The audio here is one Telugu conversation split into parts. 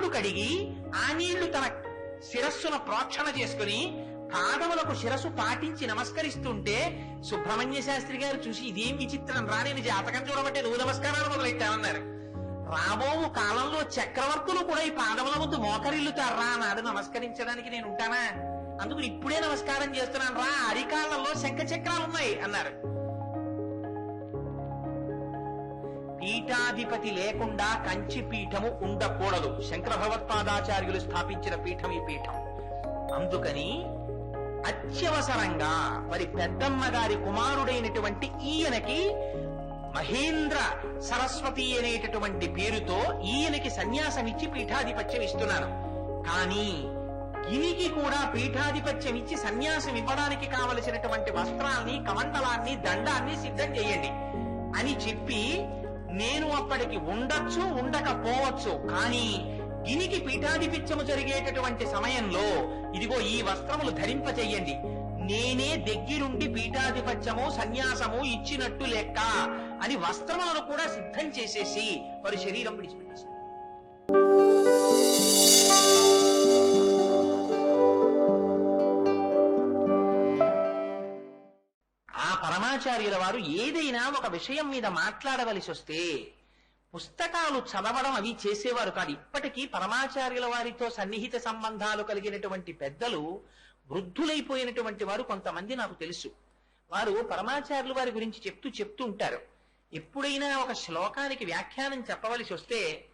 కాళ్ళు కడిగి ఆ నీళ్ళు తన శిరస్సున ప్రోక్షణ చేసుకుని పాదములకు శిరస్సు పాటించి నమస్కరిస్తుంటే సుబ్రహ్మణ్య శాస్త్రి గారు చూసి ఇదేం విచిత్రం రా నేను జాతకం చూడబట్టే నువ్వు నమస్కారాలు మొదలెట్టానన్నారు రాబో కాలంలో చక్రవర్తులు కూడా ఈ పాదముల ముందు మోకరిల్లుతారా అన్నాడు. నమస్కరించడానికి నేను ఉంటానా? అందుకు ఇప్పుడే నమస్కారం చేస్తున్నాను రా అరికాళ్ళలో శంఖ చక్రాలు ఉన్నాయి అన్నారు. పీఠాధిపతి లేకుండా కంచి పీఠము ఉండకూడదు. శంకర భగవత్పాదాచార్యులు స్థాపించిన పీఠం ఈ పీఠం. అందుకని అత్యవసరంగా మరి పెద్దమ్మ గారి కుమారుడైనటువంటి ఈయనకి మహేంద్ర సరస్వతి అనేటటువంటి పేరుతో ఈయనకి సన్యాసం ఇచ్చి పీఠాధిపత్యం ఇస్తున్నాను. కానీ గినికి కూడా పీఠాధిపత్యం ఇచ్చి సన్యాసం ఇవ్వడానికి కావలసినటువంటి వస్త్రాల్ని కమండలాన్ని దండాన్ని సిద్ధం చేయండి. అని చెప్పి నేను అప్పటికి ఉండొచ్చు ఉండకపోవచ్చు కానీ గినికి పీఠాధిపత్యము జరిగేటటువంటి సమయంలో ఇదిగో ఈ వస్త్రములు ధరింప చెయ్యండి నేనే దగ్గరుండి పీఠాధిపత్యము సన్యాసము ఇచ్చినట్టు లెక్క అని వస్త్రములను కూడా సిద్ధం చేసేసి వారి శరీరం విడిచి పరమాచార్యుల వారు ఏదైనా ఒక విషయం మీద మాట్లాడవలసి వస్తే పుస్తకాలు చదవడం అవి చేసేవారు కాదు. ఇప్పటికీ పరమాచార్యుల వారితో సన్నిహిత సంబంధాలు కలిగినటువంటి పెద్దలు వృద్ధులైపోయినటువంటి వారు కొంతమంది నాకు తెలుసు. వారు పరమాచార్యుల వారి గురించి చెప్తూ చెప్తూ ఉంటారు. ఎప్పుడైనా ఒక శ్లోకానికి వ్యాఖ్యానం చెప్పవలసి వస్తే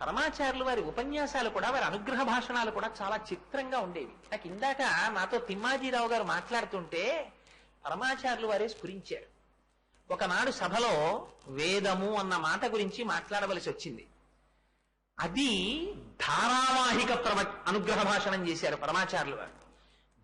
పరమాచార్యులు వారి ఉపన్యాసాలు కూడా వారి అనుగ్రహ భాషణాలు కూడా చాలా చిత్రంగా ఉండేవి. నాకు ఇందాక నాతో తిమ్మాజీరావు గారు మాట్లాడుతుంటే పరమాచార్యులు వారే స్ఫురించారు. ఒకనాడు సభలో వేదము అన్న మాట గురించి మాట్లాడవలసి వచ్చింది. అది ధారావాహిక ప్రవ అనుగ్రహ భాషణం చేశారు పరమాచార్యులు వారు.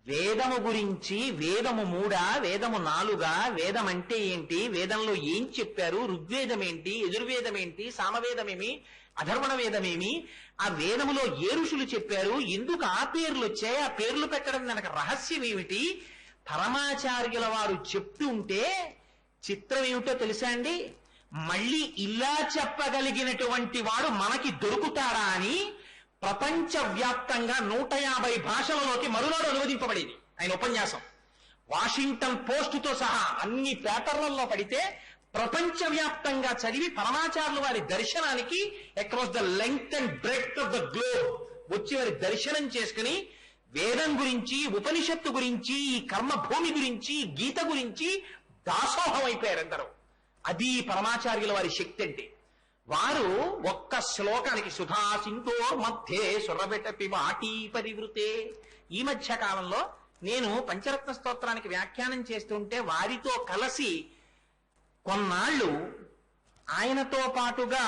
వేదము గురించి వేదము మూడా వేదము నాలుగా వేదం అంటే ఏంటి వేదంలో ఏం చెప్పారు ఋగ్వేదం ఏంటి యజుర్వేదం ఏంటి సామవేదమేమి అధర్వణ వేదమేమి ఆ వేదములో ఏ ఋషులు చెప్పారు ఎందుకు ఆ పేర్లు వచ్చాయి ఆ పేర్లు పెట్టడం వెనక రహస్యం ఏమిటి పరమాచార్యుల వారు చెప్తుంటే చిత్రం ఏమిటో తెలుసా అండి? మళ్ళీ ఇలా చెప్పగలిగినటువంటి వాడు మనకి దొరుకుతాడా అని ప్రపంచ వ్యాప్తంగా నూట యాభై భాషలలోకి మరునాడు అనువదింపబడేది ఆయన ఉపన్యాసం. వాషింగ్టన్ పోస్టుతో సహా అన్ని పేపర్లలో పడితే ప్రపంచ వ్యాప్తంగా చదివి పరమాచారులు వారి దర్శనానికి across the length and breadth of the globe వచ్చి వారి దర్శనం చేసుకుని వేదం గురించి ఉపనిషత్తు గురించి ఈ కర్మ భూమి గురించి గీత గురించి దాసోహం అయిపోయారు అందరూ అది పరమాచార్యుల వారి శక్తి అంటే. వారు ఒక్క శ్లోకానికి సుధా మధ్యే సురబెటపి పివాటి పరివృతే. ఈ మధ్య కాలంలో నేను పంచరత్న స్తోత్రానికి వ్యాఖ్యానం చేస్తుంటే వారితో కలిసి కొన్నాళ్ళు ఆయనతో పాటుగా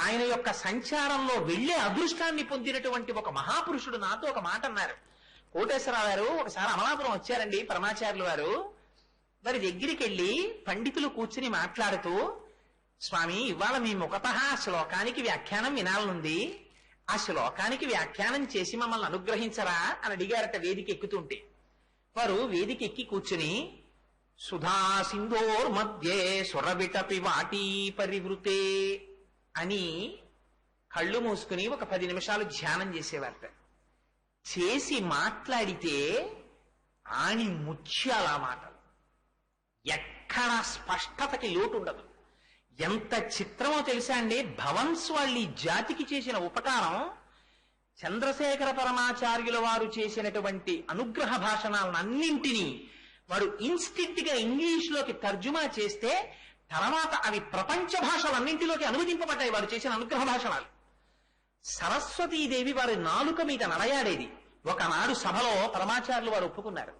ఆయన యొక్క సంచారంలో వెళ్ళే అదృష్టాన్ని పొందినటువంటి ఒక మహాపురుషుడు నాతో ఒక మాట అన్నారు. కోటేశ్వరరావు గారు ఒకసారి అమలాపురం వచ్చారండి పరమాచార్యులు వారు వారి దగ్గరికి వెళ్ళి పండితులు కూర్చుని మాట్లాడుతూ స్వామి ఇవాళ మీ ముఖత శ్లోకానికి వ్యాఖ్యానం వినాలనుంది. ఆ శ్లోకానికి వ్యాఖ్యానం చేసి మమ్మల్ని అనుగ్రహించరా? అని అడిగారట వేదిక ఎక్కుతుంటే. వారు వేదిక ఎక్కి కూర్చుని సుధా సింధోర్ మధ్యే సురబిటపి వాటి పరివృతే. అని కళ్ళు మూసుకుని ఒక పది నిమిషాలు ధ్యానం చేసేవారట. చేసి మాట్లాడితే ఆని ముత్యాల మాటలు. ఎక్కడ స్పష్టతకి లోటు ఉండదు. ఎంత చిత్రమో తెలుసా అండి? భవన్స్ వాళ్ళ ఈ జాతికి చేసిన ఉపకారం చంద్రశేఖర పరమాచార్యుల వారు చేసినటువంటి అనుగ్రహ భాషణాలను అన్నింటినీ వారు ఇన్స్టింట్గా ఇంగ్లీష్లోకి తర్జుమా చేస్తే తర్వాత అవి ప్రపంచ భాషలన్నింటిలోకి అనువదింపబడ్డాయి. వారు చేసిన అనుగ్రహ భాషణాలు. సరస్వతీదేవి వారి నాలుక మీద నడయాడేది. ఒకనాడు సభలో పరమాచార్యులు వారు ఒప్పుకున్నారు.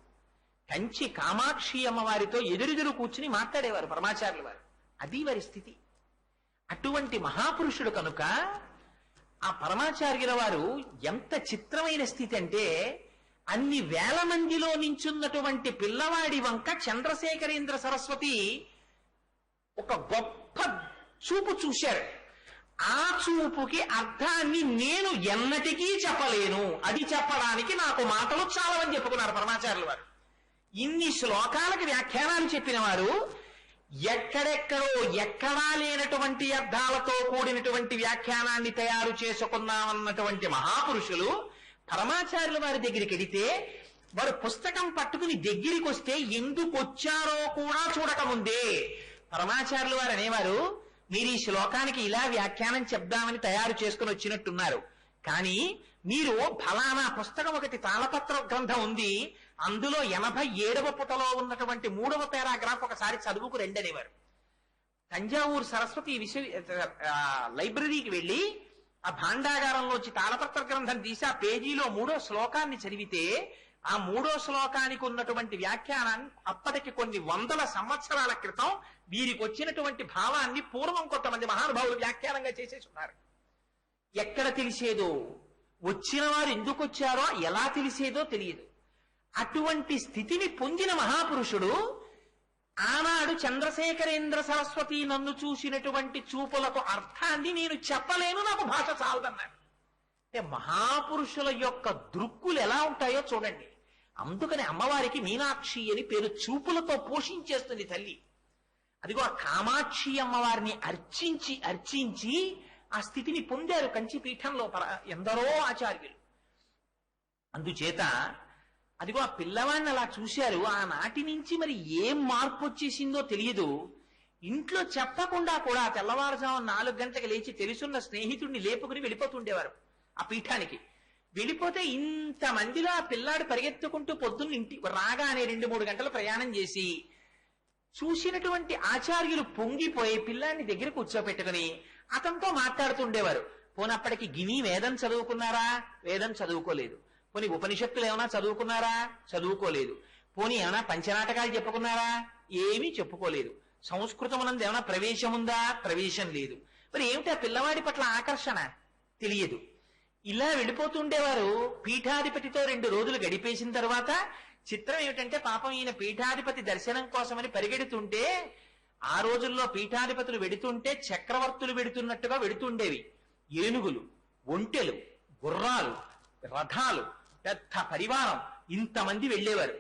కంచి కామాక్షి అమ్మవారితో ఎదురెదురు కూర్చుని మాట్లాడేవారు పరమాచార్యులు వారు. అది వారి స్థితి. అటువంటి మహాపురుషుడు కనుక ఆ పరమాచార్యుల వారు ఎంత చిత్రమైన స్థితి అంటే అన్ని వేల మందిలో నించున్నటువంటి పిల్లవాడి వంక చంద్రశేఖరేంద్ర సరస్వతి ఒక గొప్ప చూపు చూశారు. ఆ చూపుకి అర్థాన్ని నేను ఎన్నటికీ చెప్పలేను. అది చెప్పడానికి నాకు మాటలు చాలవని చెప్పుకున్నారు పరమాచార్యులు వారు. ఇన్ని శ్లోకాలకు వ్యాఖ్యానాలు చెప్పిన వారు ఎక్కడెక్కడో ఎక్కడా లేనటువంటి అర్థాలతో కూడినటువంటి వ్యాఖ్యానాన్ని తయారు చేసుకున్నామన్నటువంటి మహాపురుషులు పరమాచార్యుల వారి దగ్గరికి వెడితే వారు పుస్తకం పట్టుకుని దగ్గరికి వస్తే ఎందుకు వచ్చారో కూడా చూడకముందే. పరమాచార్యులు వారు అనేవారు మీరు ఈ శ్లోకానికి ఇలా వ్యాఖ్యానం చెప్దామని తయారు చేసుకుని వచ్చినట్టున్నారు. కానీ మీరు ఫలానా పుస్తకం ఒకటి తాళపత్ర గ్రంథం ఉంది. అందులో ఎనభై ఏడవ పుటలో ఉన్నటువంటి మూడవ పారాగ్రాఫ్ ఒకసారి చదువుకు రెండు అనేవారు. తంజావూరు సరస్వతి విశ్వ లైబ్రరీకి వెళ్ళి ఆ భాండాగారంలోంచి తాళపత్ర గ్రంథం తీసి ఆ పేజీలో మూడో శ్లోకాన్ని చదివితే ఆ మూడో శ్లోకానికి ఉన్నటువంటి వ్యాఖ్యానాన్ని అప్పటికి కొన్ని వందల సంవత్సరాల క్రితం వీరికి వచ్చినటువంటి భావాన్ని పూర్వం కొంతమంది మహానుభావులు వ్యాఖ్యానంగా చేసేసి ఉన్నారు ఎక్కడ తెలిసేదో? వచ్చిన వారు ఎందుకు వచ్చారో ఎలా తెలిసేదో తెలియదు. అటువంటి స్థితిని పొందిన మహాపురుషుడు ఆనాడు చంద్రశేఖరేంద్ర సరస్వతి నన్ను చూసినటువంటి చూపులకు అర్థాన్ని నేను చెప్పలేను నాకు భాష చాలదన్నాడు. అంటే మహాపురుషుల యొక్క దృక్కులు ఎలా ఉంటాయో చూడండి. అందుకని అమ్మవారికి మీనాక్షి అని పేరు చూపులతో పోషించేస్తుంది తల్లి. అదిగో ఆ కామాక్షి అమ్మవారిని అర్చించి అర్చించి ఆ స్థితిని పొందారు కంచి పీఠంలో పర ఎందరో ఆచార్యులు. అందుచేత అదిగో ఆ పిల్లవాడిని అలా చూశారు. ఆనాటి నుంచి మరి ఏం మార్పు వచ్చేసిందో తెలియదు. ఇంట్లో చెప్పకుండా కూడా తెల్లవారుజాము నాలుగు గంటలకు లేచి తెలుసున్న స్నేహితుడిని లేపుకుని వెళ్ళిపోతుండేవారు ఆ పీఠానికి. వెళ్ళిపోతే ఇంత మందిలో ఆ పిల్లాడు పరిగెత్తుకుంటూ పొద్దున్న ఇంటి రాగానే రెండు మూడు గంటలు ప్రయాణం చేసి చూసినటువంటి ఆచార్యులు పొంగిపోయి పిల్లాన్ని దగ్గర కూర్చోపెట్టుకుని అతనితో మాట్లాడుతుండేవారు. పోనప్పటికి గిని వేదం చదువుకున్నారా? వేదం చదువుకోలేదు. పోనీ ఉపనిషత్తులు ఏమైనా చదువుకున్నారా? చదువుకోలేదు. పోనీ ఏమైనా పంచనాటకాలు చెప్పుకున్నారా? ఏమీ చెప్పుకోలేదు. సంస్కృతమునందు ఏమైనా ప్రవేశం ఉందా ప్రవేశం లేదు. మరి ఏమిటి ఆ పిల్లవాడి పట్ల ఆకర్షణ? తెలియదు. ఇలా వెళ్ళిపోతుండేవారు. పీఠాధిపతితో రెండు రోజులు గడిపేసిన తర్వాత చిత్రం ఏమిటంటే పాపం ఈయన పీఠాధిపతి దర్శనం కోసమని పరిగెడుతుంటే ఆ రోజుల్లో పీఠాధిపతులు వెడుతుంటే చక్రవర్తులు వెడుతున్నట్టుగా వెడుతుండేవి. ఏనుగులు ఒంటెలు గుర్రాలు రథాలు పెద్ద పరివారం ఇంతమంది వెళ్ళేవారు.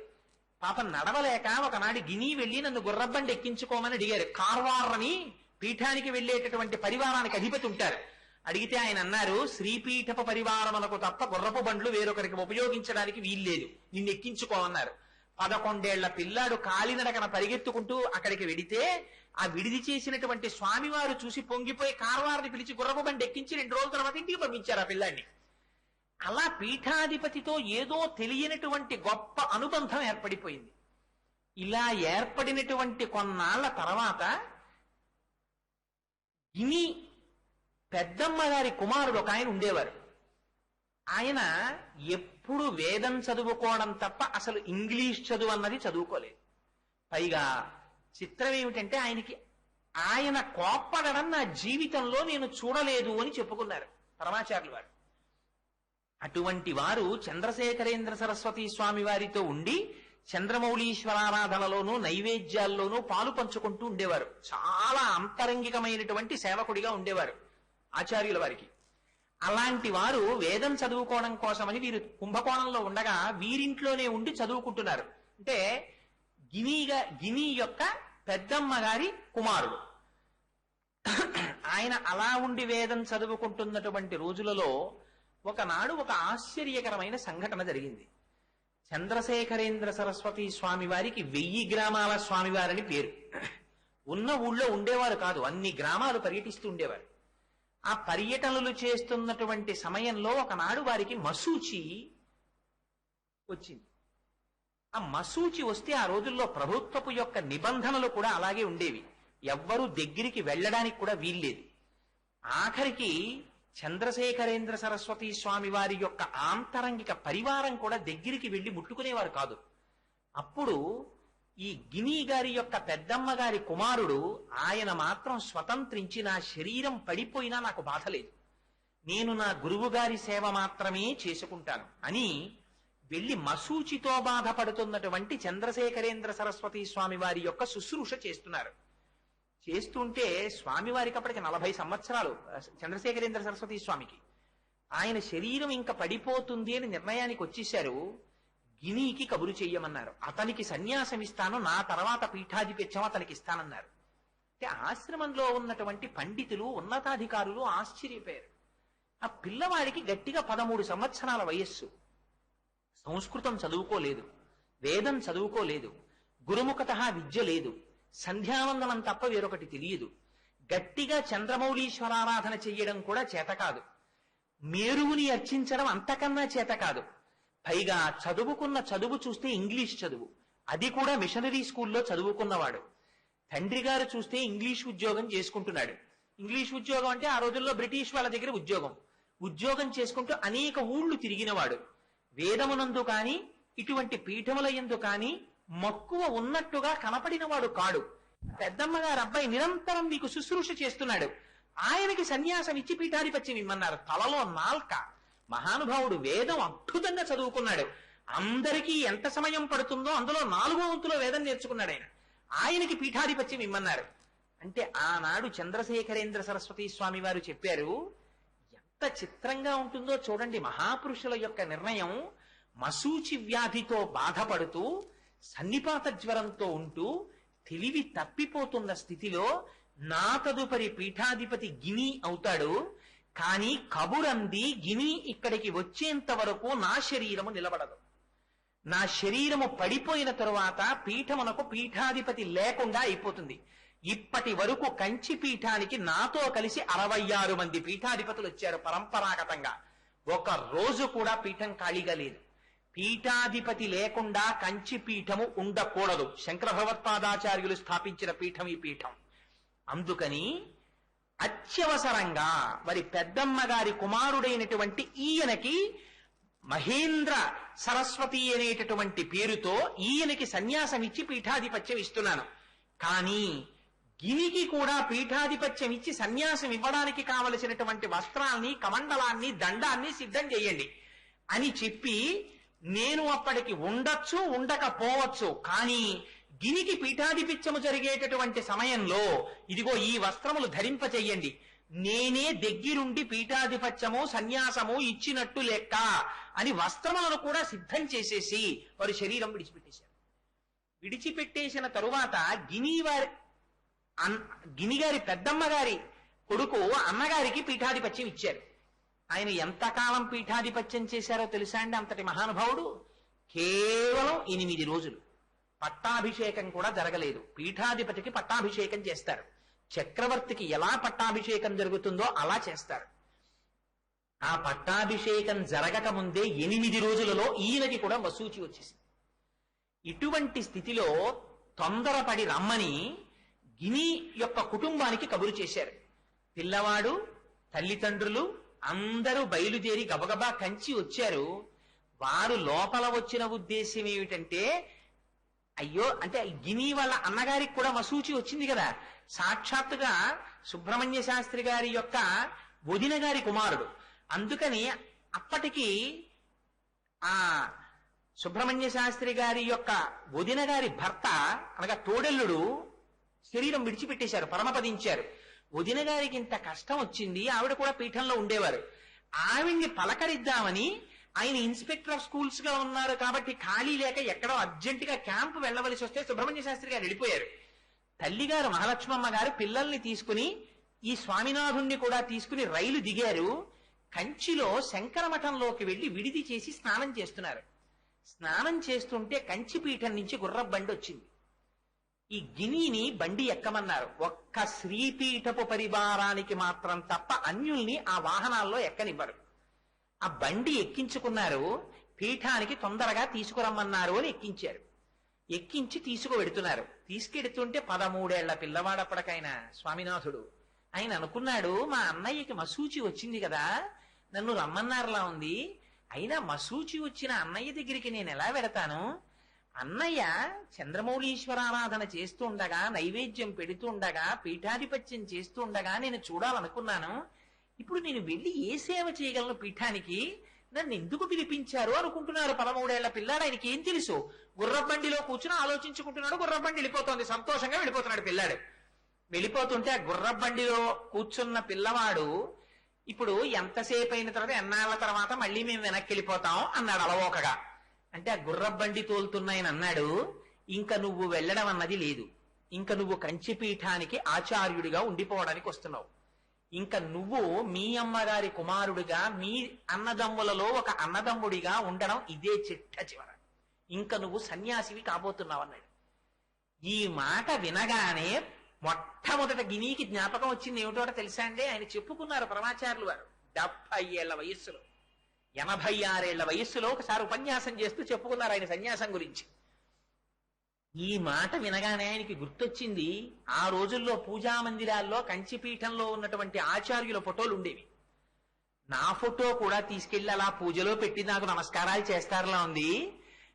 పాపం నడవలేక ఒకనాడు గిని వెళ్ళి నన్ను గుర్రబండి ఎక్కించుకోమని అడిగారు. కార్వార్ అని పీఠానికి వెళ్ళేటటువంటి పరివారానికి అధిపతి ఉంటారు. అడిగితే ఆయన అన్నారు శ్రీపీఠప పరివారములకు తప్ప గుర్రపు బండ్లు వేరొకరికి ఉపయోగించడానికి వీల్లేదు. నిన్ను ఎక్కించుకోమన్నారు పదకొండేళ్ళ పిల్లాడు కాలినడకన పరిగెత్తుకుంటూ అక్కడికి వెడితే ఆ విడిది చేసినటువంటి స్వామివారు చూసి పొంగిపోయి కార్వారిని పిలిచి గుర్రపు బండి ఎక్కించి రెండు రోజుల తర్వాత ఇంటికి పంపించారు ఆ పిల్లాడిని అలా పీఠాధిపతితో ఏదో తెలియనటువంటి గొప్ప అనుబంధం ఏర్పడిపోయింది. ఇలా ఏర్పడినటువంటి కొన్నాళ్ళ తర్వాత ఇని పెద్దమ్మ గారి కుమారుడు ఒక ఆయన ఉండేవారు. ఆయన ఎప్పుడు వేదం చదువుకోవడం తప్ప అసలు ఇంగ్లీష్ చదువు అన్నది చదువుకోలేదు. పైగా చిత్రం ఏమిటంటే ఆయనకి ఆయన కోప్పడడం నా జీవితంలో నేను చూడలేదు అని చెప్పుకున్నారు పరమాచార్యులు వారు. అటువంటి వారు చంద్రశేఖరేంద్ర సరస్వతి స్వామి వారితో ఉండి చంద్రమౌళీశ్వరారాధనలోనూ నైవేద్యాల్లోనూ పాలు పంచుకుంటూ ఉండేవారు. చాలా అంతరంగికమైనటువంటి సేవకుడిగా ఉండేవారు. ఆచార్యుల వారికి. అలాంటి వారు వేదం చదువుకోవడం కోసమని వీరు కుంభకోణంలో ఉండగా వీరింట్లోనే ఉండి చదువుకుంటున్నారు. అంటే గినీగా గిని యొక్క పెద్దమ్మ గారి కుమారుడు. ఆయన అలా ఉండి వేదం చదువుకుంటున్నటువంటి రోజులలో ఒకనాడు ఒక ఆశ్చర్యకరమైన సంఘటన జరిగింది. చంద్రశేఖరేంద్ర సరస్వతి స్వామి వారికి వెయ్యి గ్రామాల స్వామివారని పేరు. ఉన్న ఊళ్ళో ఉండేవారు కాదు అన్ని గ్రామాలు పర్యటిస్తూ ఉండేవారు. ఆ పర్యటనలు చేస్తున్నటువంటి సమయంలో ఒకనాడు వారికి మసూచి వచ్చింది. ఆ మసూచి వస్తే ఆ రోజుల్లో ప్రభుత్వపు యొక్క నిబంధనలు కూడా అలాగే ఉండేవి. ఎవ్వరూ దగ్గరికి వెళ్ళడానికి కూడా వీల్లేదు. ఆఖరికి చంద్రశేఖరేంద్ర సరస్వతి స్వామి వారి యొక్క ఆంతరంగిక పరివారం కూడా దగ్గరికి వెళ్ళి ముట్టుకునేవారు కాదు. అప్పుడు ఈ గిని గారి యొక్క పెద్దమ్మ గారి కుమారుడు ఆయన మాత్రం స్వతంత్రించి నా శరీరం పడిపోయినా నాకు బాధ లేదు. నేను నా గురువు గారి సేవ మాత్రమే చేసుకుంటాను. అని వెళ్ళి మసూచితో బాధపడుతున్నటువంటి చంద్రశేఖరేంద్ర సరస్వతి స్వామి వారి యొక్క శుశ్రూష చేస్తున్నారు. చేస్తుంటే స్వామివారికి అప్పటికి నలభై సంవత్సరాలు చంద్రశేఖరేంద్ర సరస్వతి స్వామికి. ఆయన శరీరం ఇంకా పడిపోతుంది అని నిర్ణయానికి వచ్చేశారు. గినీకి కబురు చెయ్యమన్నారు. అతనికి సన్యాసం ఇస్తాను నా తర్వాత పీఠాధిపత్యం అతనికి ఇస్తానన్నారు అంటే ఆశ్రమంలో ఉన్నటువంటి పండితులు ఉన్నతాధికారులు ఆశ్చర్యపోయారు. ఆ పిల్లవాడికి గట్టిగా పదమూడు సంవత్సరాల వయస్సు. సంస్కృతం చదువుకోలేదు. వేదం చదువుకోలేదు. గురుముఖత విద్య లేదు. సంధ్యావందనం తప్ప వేరొకటి తెలియదు. గట్టిగా చంద్రమౌళీశ్వరారాధన చెయ్యడం కూడా చేత కాదు. మేరువుని అర్చించడం అంతకన్నా చేత కాదు. పైగా చదువుకున్న చదువు చూస్తే ఇంగ్లీష్ చదువు. అది కూడా మిషనరీ స్కూల్లో చదువుకున్నవాడు. తండ్రి గారు చూస్తే ఇంగ్లీష్ ఉద్యోగం చేసుకుంటున్నాడు. ఇంగ్లీష్ ఉద్యోగం అంటే ఆ రోజుల్లో బ్రిటిష్ వాళ్ళ దగ్గర ఉద్యోగం. ఉద్యోగం చేసుకుంటూ అనేక ఊళ్ళు తిరిగినవాడు. వేదమునందు కానీ ఇటువంటి పీఠముల కానీ మక్కువ ఉన్నట్టుగా కనపడినవాడు కాడు. పెద్దమ్మ గారు అబ్బాయి నిరంతరం మీకు శుశ్రూష చేస్తున్నాడు. ఆయనకి సన్యాసం ఇచ్చి పీఠాధిపత్యం ఇమ్మన్నారు. తలలో నాల్క. మహానుభావుడు వేదం అద్భుతంగా చదువుకున్నాడు. అందరికీ ఎంత సమయం పడుతుందో అందులో నాలుగో వంతులో వేదం నేర్చుకున్నాడు ఆయన. ఆయనకి పీఠాధిపత్యం ఇమ్మన్నారు. అంటే ఆనాడు చంద్రశేఖరేంద్ర సరస్వతి స్వామి వారు చెప్పారు ఎంత చిత్రంగా ఉంటుందో చూడండి మహాపురుషుల యొక్క నిర్ణయం. మసూచి వ్యాధితో బాధపడుతూ సన్నిపాత జ్వరంతో ఉంటూ తెలివి తప్పిపోతున్న స్థితిలో నా తదుపరి పీఠాధిపతి గిని అవుతాడు. కానీ కబురంది గిని ఇక్కడికి వచ్చేంత వరకు నా శరీరము నిలబడదు. నా శరీరము పడిపోయిన తరువాత పీఠమునకు పీఠాధిపతి లేకుండా అయిపోతుంది. ఇప్పటి వరకు కంచి పీఠానికి నాతో కలిసి అరవై ఆరు మంది పీఠాధిపతులు వచ్చారు పరంపరాగతంగా. ఒక రోజు కూడా పీఠం ఖాళీగా లేదు. పీఠాధిపతి లేకుండా కంచి పీఠము ఉండకూడదు. శంకర భగవత్పాదాచార్యులు స్థాపించిన పీఠం ఈ పీఠం. అందుకని అత్యవసరంగా మరి పెద్దమ్మ గారి కుమారుడైనటువంటి ఈయనకి మహేంద్ర సరస్వతి అనేటటువంటి పేరుతో ఈయనకి సన్యాసం ఇచ్చి పీఠాధిపత్యం ఇస్తున్నాను. కానీ గినికి కూడా పీఠాధిపత్యం ఇచ్చి సన్యాసం ఇవ్వడానికి కావలసినటువంటి వస్త్రాల్ని కమండలాన్ని దండాన్ని సిద్ధం చేయండి. అని చెప్పి నేను అప్పటికి ఉండొచ్చు ఉండకపోవచ్చు. కానీ గినికి పీఠాధిపత్యము జరిగేటటువంటి సమయంలో ఇదిగో ఈ వస్త్రములు ధరింప చెయ్యండి నేనే దగ్గిరుండి పీఠాధిపత్యము సన్యాసము ఇచ్చినట్టు లెక్క అని వస్త్రములను కూడా సిద్ధం చేసేసి వారి శరీరం విడిచిపెట్టేశారు. విడిచిపెట్టేసిన తరువాత గిని వారి అన్- పెద్దమ్మ గారి కొడుకు అన్నగారికి పీఠాధిపత్యం ఇచ్చారు. ఆయన ఎంతకాలం పీఠాధిపత్యం చేశారో తెలుసా అండి? అంతటి మహానుభావుడు. కేవలం ఎనిమిది రోజులు. పట్టాభిషేకం కూడా జరగలేదు. పీఠాధిపతికి పట్టాభిషేకం చేస్తారు. చక్రవర్తికి ఎలా పట్టాభిషేకం జరుగుతుందో అలా చేస్తారు. ఆ పట్టాభిషేకం జరగక ముందే ఎనిమిది రోజులలో ఈయనకి కూడా వసూచి వచ్చేసింది. ఇటువంటి స్థితిలో తొందరపడి రమ్మని గిని యొక్క కుటుంబానికి కబురు చేశారు. పిల్లవాడు తల్లిదండ్రులు అందరూ బయలుదేరి గబగబా కంచి వచ్చారు. వారు లోపల వచ్చిన ఉద్దేశం ఏమిటంటే అయ్యో అంటే గిని వాళ్ళ అన్నగారికి కూడా మసూచి వచ్చింది కదా. సాక్షాత్తుగా సుబ్రహ్మణ్య శాస్త్రి గారి యొక్క వదిన గారి కుమారుడు. అందుకని అప్పటికి ఆ సుబ్రహ్మణ్య శాస్త్రి గారి యొక్క వదిన గారి భర్త అనగా తోడెల్లుడు శరీరం విడిచిపెట్టేశారు పరమపదించారు. వదిన గారికి ఇంత కష్టం వచ్చింది ఆవిడ కూడా పీఠంలో ఉండేవారు. ఆవిడ్ని పలకరిద్దామని ఆయన ఇన్స్పెక్టర్ ఆఫ్ స్కూల్స్గా ఉన్నారు కాబట్టి ఖాళీ లేక ఎక్కడో అర్జెంట్గా క్యాంపు వెళ్ళవలసి వస్తే సుబ్రహ్మణ్య శాస్త్రి గారు వెళ్ళిపోయారు. తల్లిగారు మహాలక్ష్మమ్మ గారు పిల్లల్ని తీసుకుని ఈ స్వామినాథుణ్ణి కూడా తీసుకుని రైలు దిగారు. కంచిలో శంకరమఠంలోకి వెళ్ళి విడిది చేసి స్నానం చేస్తున్నారు. స్నానం చేస్తుంటే కంచి పీఠం నుంచి గుర్ర బండి వచ్చింది. ఈ గినిని బండి ఎక్కమన్నారు. ఒక్క శ్రీపీఠపు పరివారానికి మాత్రం తప్ప అన్యుల్ని ఆ వాహనాల్లో ఎక్కనివ్వరు. ఆ బండి ఎక్కించుకున్నారు పీఠానికి తొందరగా తీసుకురమ్మన్నారు అని ఎక్కించారు. ఎక్కించి తీసుకువెడుతున్నారు. తీసుకెడుతుంటే పదమూడేళ్ళ పిల్లవాడప్పటికైనా స్వామినాథుడు. ఆయన అనుకున్నాడు మా అన్నయ్యకి మసూచి వచ్చింది కదా నన్ను రమ్మన్నారులా ఉంది. అయినా మసూచి వచ్చిన అన్నయ్య దగ్గరికి నేను ఎలా వెడతాను? అన్నయ్య చంద్రమౌళీశ్వరారాధన చేస్తూ ఉండగా నైవేద్యం పెడుతూ ఉండగా పీఠాధిపత్యం చేస్తూ ఉండగా నేను చూడాలనుకున్నాను. ఇప్పుడు నేను వెళ్ళి ఏ సేవ చేయగలను పీఠానికి? నన్ను ఎందుకు పిలిపించారు అనుకుంటున్నారు పదమూడేళ్ళ పిల్లాడు? ఆయనకి ఏం తెలుసు? గుర్రబండిలో కూర్చుని ఆలోచించుకుంటున్నాడు గుర్రబండి వెళ్ళిపోతుంది. సంతోషంగా వెళ్ళిపోతున్నాడు పిల్లాడు. వెళ్ళిపోతుంటే ఆ గుర్రబండిలో కూర్చున్న పిల్లవాడు ఇప్పుడు ఎంతసేపు అయిన తర్వాత ఎన్నాళ్ళ తర్వాత మళ్ళీ మేము వెనక్కి వెళ్ళిపోతాం? అన్నాడు అలవోకగా. అంటే ఆ గుర్రబండి తోలుతున్నాయని అన్నాడు ఇంకా నువ్వు వెళ్ళడం అన్నది లేదు. ఇంక నువ్వు కంచిపీఠానికి ఆచార్యుడిగా ఉండిపోవడానికి వస్తున్నావు. ఇంకా నువ్వు మీ అమ్మగారి కుమారుడిగా మీ అన్నదమ్ములలో ఒక అన్నదమ్ముడిగా ఉండడం ఇదే చిట్ట చివర. ఇంకా నువ్వు సన్యాసివి కాబోతున్నావు అన్నాడు ఈ మాట వినగానే మొట్టమొదట గినీకి జ్ఞాపకం వచ్చింది ఏమిటో తెలుసా అండి? ఆయన చెప్పుకున్నారు పరమాచార్యులు వారు. డెబ్బై ఏళ్ళ వయస్సులో. ఎనభై ఆరేళ్ళ వయస్సులో ఒకసారి ఉపన్యాసం చేస్తూ చెప్పుకున్నారు ఆయన సన్యాసం గురించి. ఈ మాట వినగానే ఆయనకి గుర్తొచ్చింది ఆ రోజుల్లో పూజా మందిరాల్లో కంచిపీఠంలో ఉన్నటువంటి ఆచార్యుల ఫోటోలు ఉండేవి. నా ఫోటో కూడా తీసుకెళ్ళి అలా పూజలో పెట్టి నాకు నమస్కారాలు చేస్తారులా ఉంది.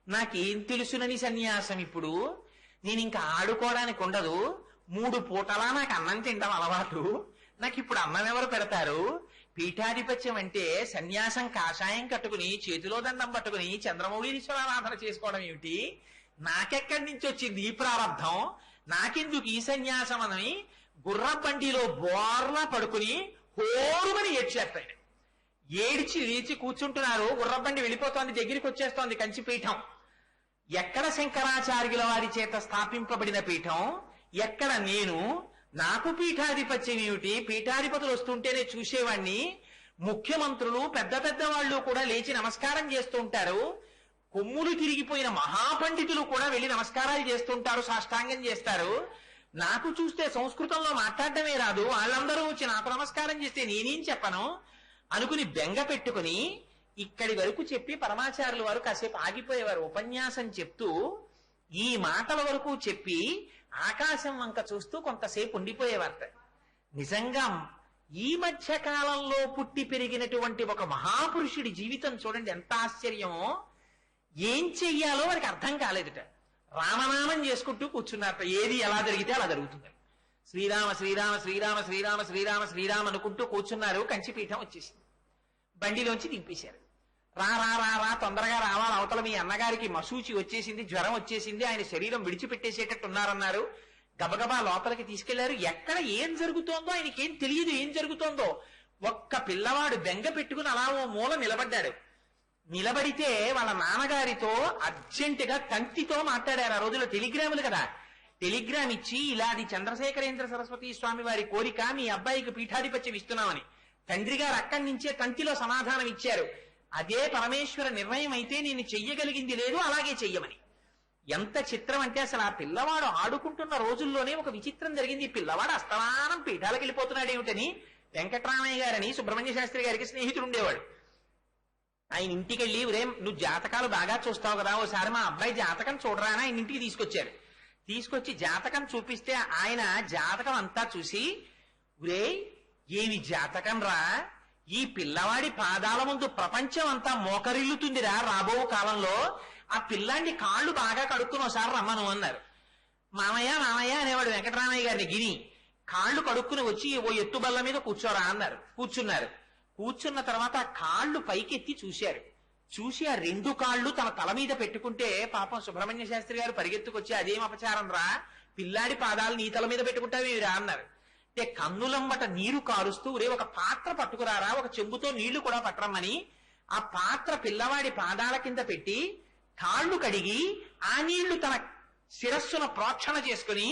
నాకేం తెలుసునని సన్యాసం ఇప్పుడు. నేను ఇంకా ఆడుకోవడానికి ఉండదు. మూడు పూటలా నాకు అన్నం తినడం అలవాటు. నాకు ఇప్పుడు అన్నం ఎవరు పెడతారు? పీఠాధిపత్యం అంటే సన్యాసం కాషాయం కట్టుకుని చేతిలో దండం పట్టుకుని చంద్రమౌళీశ్వరారాధన చేసుకోవడం ఏమిటి? నాకెక్కడి నుంచి వచ్చింది ఈ ప్రారంభం? నాకెందుకు ఈ సన్యాసం అని గుర్ర బండిలో బోర్లా పడుకుని హోరుమని ఏడ్చేస్తాడు ఏడిచి లేచి కూర్చుంటున్నారు. గుర్రబండి వెళ్ళిపోతోంది దగ్గరికి వచ్చేస్తోంది కంచిపీఠం ఎక్కడ శంకరాచార్యుల వారి చేత స్థాపింపబడిన పీఠం? ఎక్కడ నేను? నాకు పీఠాధిపత్యం ఏమిటి? పీఠాధిపతులు వస్తుంటేనే చూసేవాణ్ణి. ముఖ్యమంత్రులు పెద్ద పెద్ద వాళ్ళు కూడా లేచి నమస్కారం చేస్తూ ఉంటారు. కొమ్ములు తిరిగిపోయిన మహాపండితులు కూడా వెళ్ళి నమస్కారాలు చేస్తుంటారు సాష్టాంగం చేస్తారు. నాకు చూస్తే సంస్కృతంలో మాట్లాడటమే రాదు. వాళ్ళందరూ వచ్చి నాకు నమస్కారం చేస్తే నేనేం చెప్పను? అనుకుని బెంగ పెట్టుకుని ఇక్కడి వరకు చెప్పి పరమాచార్యుల వారు కాసేపు ఆగిపోయేవారు. ఉపన్యాసం చెప్తూ ఈ మాటల వరకు చెప్పి ఆకాశం వంక చూస్తూ కొంతసేపు ఉండిపోయేవారట నిజంగా ఈ మధ్య కాలంలో పుట్టి పెరిగినటువంటి ఒక మహాపురుషుడి జీవితం చూడండి ఎంత ఆశ్చర్యమో! ఏం చెయ్యాలో వారికి అర్థం కాలేదుట. రామనామం చేసుకుంటూ కూర్చున్నారట. ఏది ఎలా జరిగితే అలా జరుగుతుంది. శ్రీరామ శ్రీరామ శ్రీరామ శ్రీరామ శ్రీరామ శ్రీరామ అనుకుంటూ కూర్చున్నారు. కంచిపీఠం వచ్చేసింది. బండిలోంచి దింపేశారు. రా రా రా రా తొందరగా రావాలి అవతల మీ అన్నగారికి మసూచి వచ్చేసింది జ్వరం వచ్చేసింది. ఆయన శరీరం విడిచిపెట్టేసేటట్టు ఉన్నారన్నారు గబగబా లోపలికి తీసుకెళ్ళారు. ఎక్కడ ఏం జరుగుతోందో ఆయనకి ఏం తెలియదు. ఏం జరుగుతోందో ఒక్క పిల్లవాడు బెంగ పెట్టుకుని అలా ఓ మూల నిలబడ్డాడు. నిలబడితే వాళ్ళ నాన్నగారితో అర్జెంటుగా కంటితో మాట్లాడారు. ఆ రోజుల్లో టెలిగ్రాములు కదా. టెలిగ్రామ్ ఇచ్చి ఇలాది చంద్రశేఖరేంద్ర సరస్వతి స్వామి వారి కోరిక మీ అబ్బాయికి పీఠాధిపత్యం ఇస్తున్నామని. తండ్రి గారు అక్కడి నుంచే కంటిలో సమాధానం ఇచ్చారు. అదే పరమేశ్వర నిర్ణయం అయితే నేను చెయ్యగలిగింది లేదు అలాగే చెయ్యమని. ఎంత చిత్రం అంటే అసలు ఆ పిల్లవాడు ఆడుకుంటున్న రోజుల్లోనే ఒక విచిత్రం జరిగింది. ఈ పిల్లవాడు అస్తమానం పీఠాలకు వెళ్ళిపోతున్నాడు ఏమిటని వెంకట్రామయ్య గారని సుబ్రహ్మణ్య శాస్త్రి గారికి స్నేహితుడు ఉండేవాడు. ఆయన ఇంటికి వెళ్ళి ఒరే నువ్వు జాతకాలు బాగా చూస్తావు కదా ఓసారి మా అబ్బాయి జాతకం చూడరా అని ఆయన ఇంటికి తీసుకొచ్చారు. తీసుకొచ్చి జాతకం చూపిస్తే ఆయన జాతకం అంతా చూసి ఉరే ఏమి జాతకం రా? ఈ పిల్లవాడి పాదాల ముందు ప్రపంచం అంతా మోకరిల్లుతుందిరా రాబో కాలంలో. ఆ పిల్లాన్ని కాళ్ళు బాగా కడుక్కుని ఒకసారి రమ్మను అన్నారు. మామయ్య మామయ్య అనేవాడు వెంకటరామయ్య గారిని గిని కాళ్ళు కడుక్కుని వచ్చి ఓ ఎత్తు బల్ల మీద కూర్చోరా అన్నారు. కూర్చున్నారు. కూర్చున్న తర్వాత కాళ్ళు పైకెత్తి చూశారు. చూసి ఆ రెండు కాళ్ళు తన తల మీద పెట్టుకుంటే పాపం సుబ్రహ్మణ్య శాస్త్రి గారు పరిగెత్తుకొచ్చి అదేం అపచారం రా. పిల్లాడి పాదాలు నీ తల మీద పెట్టుకుంటావేమిరా అన్నారు. అంటే కన్నులంబట నీరు కారుస్తూ రే ఒక పాత్ర పట్టుకురారా ఒక చెంబుతో నీళ్ళు కూడా పట్టరమ్మని ఆ పాత్ర పిల్లవాడి పాదాల కింద పెట్టి కాళ్ళు కడిగి ఆ నీళ్ళు తన శిరస్సును ప్రోక్షణ చేసుకుని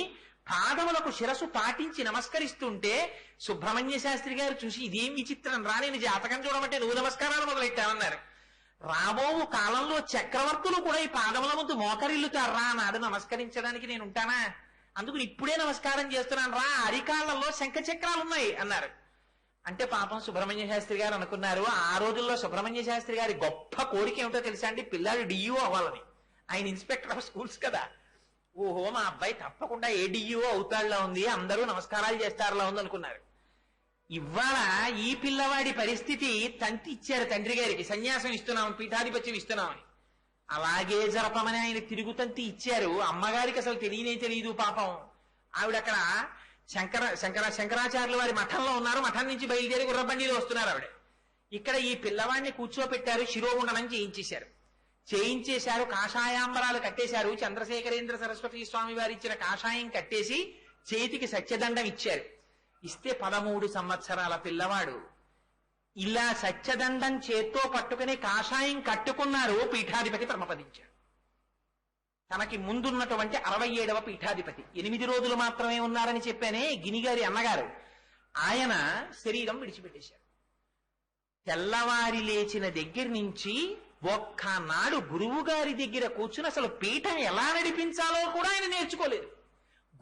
పాదములకు శిరస్సు పాటించి నమస్కరిస్తుంటే సుబ్రహ్మణ్య శాస్త్రి గారు చూసి ఇదేం విచిత్రం రా నేను జాతకం చూడమంటే నువ్వు నమస్కారాలు మొదలెట్టావన్నారు. రాబో కాలంలో చక్రవర్తులు కూడా ఈ పాదముల ముందు మోకరిల్లుతారా నాడు నమస్కరించడానికి నేను ఉంటానా? అందుకు ఇప్పుడే నమస్కారం చేస్తున్నాను రా అరికాళ్ళలో శంఖ చక్రాలు ఉన్నాయి అన్నారు. అంటే పాపం సుబ్రహ్మణ్య శాస్త్రి గారు అనుకున్నారు ఆ రోజుల్లో సుబ్రహ్మణ్య శాస్త్రి గారి గొప్ప కోరిక ఏమిటో తెలుసా అండి? పిల్లాడు డిఈఓ అవ్వాలని. ఆయన ఇన్స్పెక్టర్ ఆఫ్ స్కూల్స్ కదా. ఓహో మా అబ్బాయి తప్పకుండా ఏడియో అవుతాడులా ఉంది. అందరూ నమస్కారాలు చేస్తారులా ఉంది అనుకున్నారు. ఇవాళ ఈ పిల్లవాడి పరిస్థితి తంతి ఇచ్చారు తండ్రి గారికి. సన్యాసం ఇస్తున్నాం పీఠాధిపత్యం ఇస్తున్నామని. అలాగే జరపమని ఆయన తిరుగుతంతి ఇచ్చారు. అమ్మగారికి అసలు తెలియనే తెలియదు పాపం. ఆవిడ అక్కడ శంకర శంకర శంకరాచార్యుల వారి మఠంలో ఉన్నారు. మఠం నుంచి బయలుదేరి గుర్రబండిలో వస్తున్నారు ఆవిడ. ఇక్కడ ఈ పిల్లవాడిని కూర్చోపెట్టారు. శిరోగుండనం చేయించేశారు. చేయించేశారు కాషాయాంబరాలు కట్టేశారు చంద్రశేఖరేంద్ర సరస్వతి స్వామి వారు ఇచ్చిన కాషాయం కట్టేసి చేతికి సత్యదండం ఇచ్చారు. ఇస్తే పదమూడు సంవత్సరాల పిల్లవాడు. ఇలా సత్యదండం చేత్తో పట్టుకుని కాషాయం కట్టుకున్నారు పీఠాధిపతి ప్రమపదించాడు. తనకి ముందున్నటువంటి అరవై ఏడవ పీఠాధిపతి. ఎనిమిది రోజులు మాత్రమే ఉన్నారని చెప్పానే గినిగారి అన్నగారు. ఆయన శరీరం విడిచిపెట్టేశారు. తెల్లవారి లేచిన దగ్గర నుంచి ఒక్కనాడు గురువు గారి దగ్గర కూర్చుని అసలు పీఠం ఎలా నడిపించాలో కూడా ఆయన నేర్చుకోలేదు.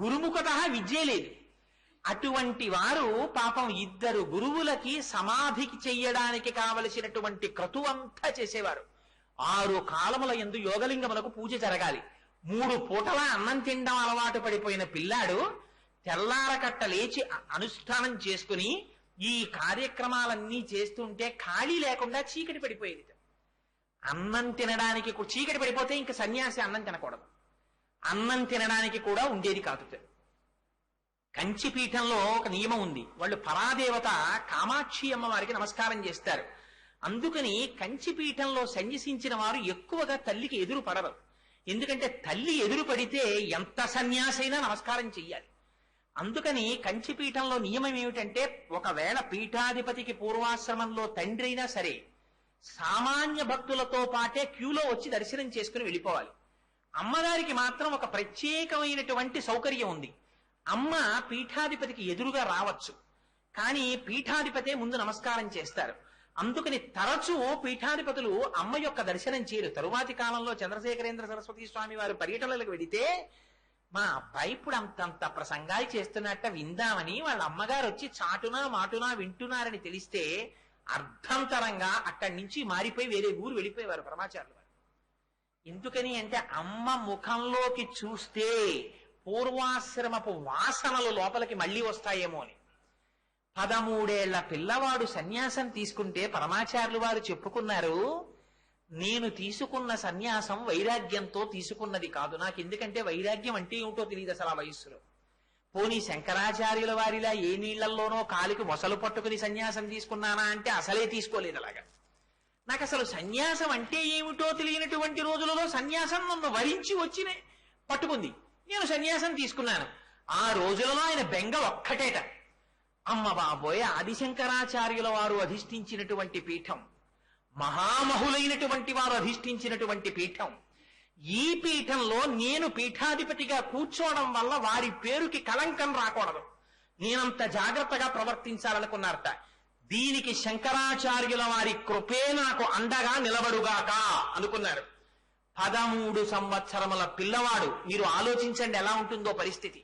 గురుముఖత విద్య లేదు. అటువంటి వారు పాపం ఇద్దరు గురువులకి సమాధికి చెయ్యడానికి కావలసినటువంటి క్రతువంతా చేసేవారు. ఆరు కాలముల ఎందు యోగలింగములకు పూజ జరగాలి. మూడు పూటల అన్నం తినడం అలవాటు పడిపోయిన పిల్లాడు తెల్లారకట్ట లేచి అనుష్ఠానం చేసుకుని ఈ కార్యక్రమాలన్నీ చేస్తుంటే ఖాళీ లేకుండా చీకటి పడిపోయేది అన్నం తినడానికి చీకటి పడిపోతే ఇంకా సన్యాసి అన్నం తినకూడదు. అన్నం తినడానికి కూడా ఉండేది కాదు కంచి పీఠంలో ఒక నియమం ఉంది. వాళ్ళు పరాదేవత కామాక్షి అమ్మవారికి నమస్కారం చేస్తారు. అందుకని కంచి పీఠంలో సన్యసించిన వారు ఎక్కువగా తల్లికి ఎదురు పడరు ఎందుకంటే తల్లి ఎదురు పడితే ఎంత సన్యాసైనా నమస్కారం చెయ్యాలి. అందుకని కంచి పీఠంలో నియమం ఏమిటంటే ఒకవేళ పీఠాధిపతికి పూర్వాశ్రమంలో తండ్రి అయినా సరే సామాన్య భక్తులతో పాటే క్యూలో వచ్చి దర్శనం చేసుకుని వెళ్ళిపోవాలి. అమ్మగారికి మాత్రం ఒక ప్రత్యేకమైనటువంటి సౌకర్యం ఉంది. అమ్మ పీఠాధిపతికి ఎదురుగా రావచ్చు. కానీ పీఠాధిపతే ముందు నమస్కారం చేస్తారు. అందుకని తరచూ పీఠాధిపతులు అమ్మ యొక్క దర్శనం చేయరు. తరువాతి కాలంలో చంద్రశేఖరేంద్ర సరస్వతి స్వామి వారు పర్యటనలకు వెడితే మా అబ్బాయి ఇప్పుడు అంతంత ప్రసంగాలు చేస్తున్నట్ట విందామని వాళ్ళ అమ్మగారు వచ్చి చాటునా మాటునా వింటున్నారని తెలిస్తే అర్ధంతరంగా అక్కడి నుంచి మారిపోయి వేరే ఊరు వెళ్ళిపోయేవారు పరమాచార్యులు వారు ఎందుకని అంటే అమ్మ ముఖంలోకి చూస్తే పూర్వాశ్రమపు వాసనలు లోపలికి మళ్ళీ వస్తాయేమో అని. పదమూడేళ్ళ పిల్లవాడు సన్యాసం తీసుకుంటే పరమాచార్యులు వారు చెప్పుకున్నారు నేను తీసుకున్న సన్యాసం వైరాగ్యంతో తీసుకున్నది కాదు. నాకు ఎందుకంటే వైరాగ్యం అంటే ఏమిటో తెలియదు అసలు ఆ వయస్సులో. పోనీ శంకరాచార్యుల వారిలా ఏ నీళ్ళల్లోనో కాలికి మొసలు పట్టుకుని సన్యాసం తీసుకున్నానా అంటే అసలే తీసుకోలేదు అలాగా. నాకు అసలు సన్యాసం అంటే ఏమిటో తెలియనటువంటి రోజులలో సన్యాసం నన్ను వరించి వచ్చి పట్టుకుంది. నేను సన్యాసం తీసుకున్నాను. ఆ రోజులలో ఆయన బెంగ ఒక్కటేట. అమ్మ బాబోయ్ ఆదిశంకరాచార్యుల వారు అధిష్ఠించినటువంటి పీఠం మహామహులైనటువంటి వారు అధిష్ఠించినటువంటి పీఠం. ఈ పీఠంలో నేను పీఠాధిపతిగా కూర్చోవడం వల్ల వారి పేరుకి కళంకం రాకూడదు. నేనంత జాగ్రత్తగా ప్రవర్తించాలనుకున్నారట. దీనికి శంకరాచార్యుల వారి కృపే నాకు అండగా నిలబడుగాక అనుకున్నారు. పదమూడు సంవత్సరముల పిల్లవాడు మీరు ఆలోచించండి ఎలా ఉంటుందో పరిస్థితి.